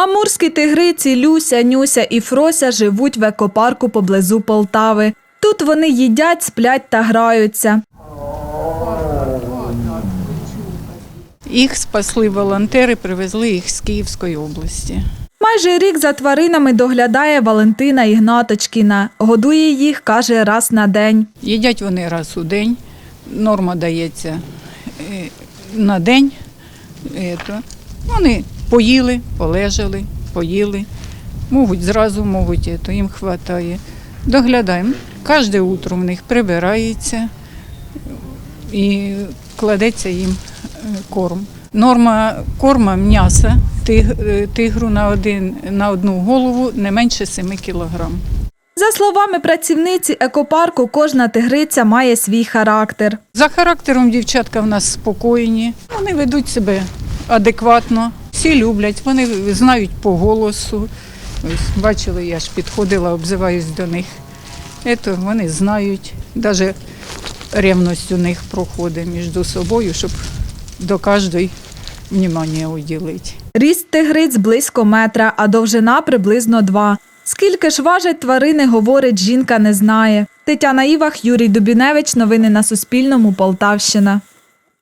Амурські тигриці Люся, Нюся і Фрося живуть в екопарку поблизу Полтави. Тут вони їдять, сплять та граються. Їх спасли волонтери, привезли їх з Київської області. Майже рік за тваринами доглядає Валентина Ігнаточкіна. Годує їх, каже, раз на день. Їдять вони раз у день. Норма дається е, на день. Вони поїли, полежали, поїли. Можуть зразу, можуть, ето, їм вистачає. Доглядаємо. Кожне утро в них прибирається і кладеться їм е, корм. Норма корма м'яса е, тигру на, один, на одну голову не менше 7 кілограм. За словами працівниці екопарку, кожна тигриця має свій характер. За характером дівчатка в нас спокійні, вони ведуть себе адекватно, всі люблять, вони знають по голосу. Ось, бачили, я ж підходила, обзиваюсь до них. Ето, вони знають, навіть ревність у них проходить між собою, щоб до кожної внимання уділити. Ріст тигриць близько метра, а довжина приблизно два. Скільки ж важать тварини, говорить, жінка не знає. Тетяна Івах, Юрій Дубіневич. Новини на Суспільному. Полтавщина.